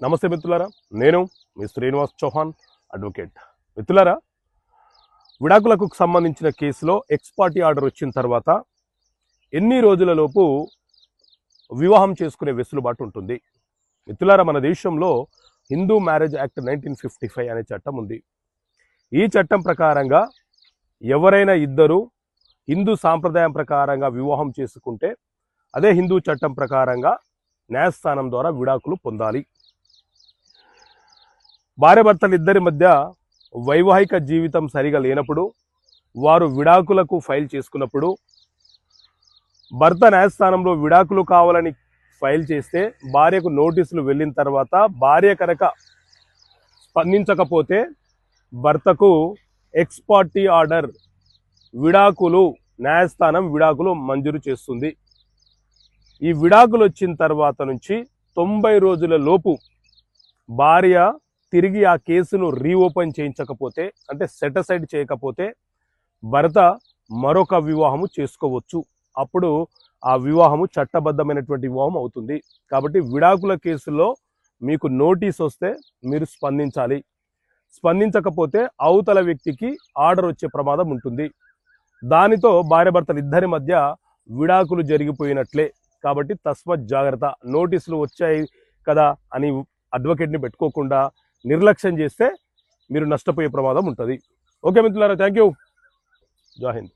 నమస్తే మిత్రులారా నేను మీ శ్రీనివాస్ చౌహాన్ అడ్వకేట్. మిత్రులారా విడాకులకు సంబంధించిన కేసులో ఎక్స్పార్టీ ఆర్డర్ వచ్చిన తర్వాత ఎన్ని రోజులలోపు వివాహం చేసుకునే వెసులుబాటు ఉంటుంది? మిత్రులారా మన దేశంలో Hindu marriage act nineteen fifty five అనే చట్టం ఉంది. ఈ చట్టం ప్రకారంగా ఎవరైనా ఇద్దరు హిందూ సాంప్రదాయం ప్రకారంగా వివాహం చేసుకుంటే అదే హిందూ చట్టం ప్రకారంగా న్యాయస్థానం ద్వారా విడాకులు పొందాలి. భార్యభర్తలు ఇద్దరి మధ్య వైవాహిక జీవితం సరిగా లేనప్పుడు వారు విడాకులకు ఫైల్ చేసుకున్నప్పుడు భర్త న్యాయస్థానంలో విడాకులు కావాలని ఫైల్ చేస్తే భార్యకు నోటీసులు వెళ్ళిన తర్వాత భార్య కనుక స్పందించకపోతే భర్తకు ఎక్స్పార్టీ ఆర్డర్ విడాకులు న్యాయస్థానం విడాకులు మంజూరు చేస్తుంది. ఈ విడాకులు వచ్చిన తర్వాత నుంచి తొంభై రోజుల లోపు భార్య తిరిగి ఆ కేసును రీఓపెన్ చేయించకపోతే అంటే సెటసైడ్ చేయకపోతే భర్త మరొక వివాహము చేసుకోవచ్చు. అప్పుడు ఆ వివాహము చట్టబద్ధమైనటువంటి వివాహం అవుతుంది. కాబట్టి విడాకుల కేసులో మీకు నోటీస్ వస్తే మీరు స్పందించాలి. స్పందించకపోతే అవతల వ్యక్తికి ఆర్డర్ వచ్చే ప్రమాదం ఉంటుంది. దానితో భార్యాభర్తలు ఇద్దరి మధ్య విడాకులు జరిగిపోయినట్లే. కాబట్టి తస్మత్ జాగ్రత్త. నోటీసులు వచ్చాయి కదా అని అడ్వకేట్ని పెట్టుకోకుండా నిర్లక్ష్యం చేస్తే మీరు నష్టపోయే ప్రమాదం ఉంటుంది. ఓకే మిత్రులారా థ్యాంక్ యూ జాహింద్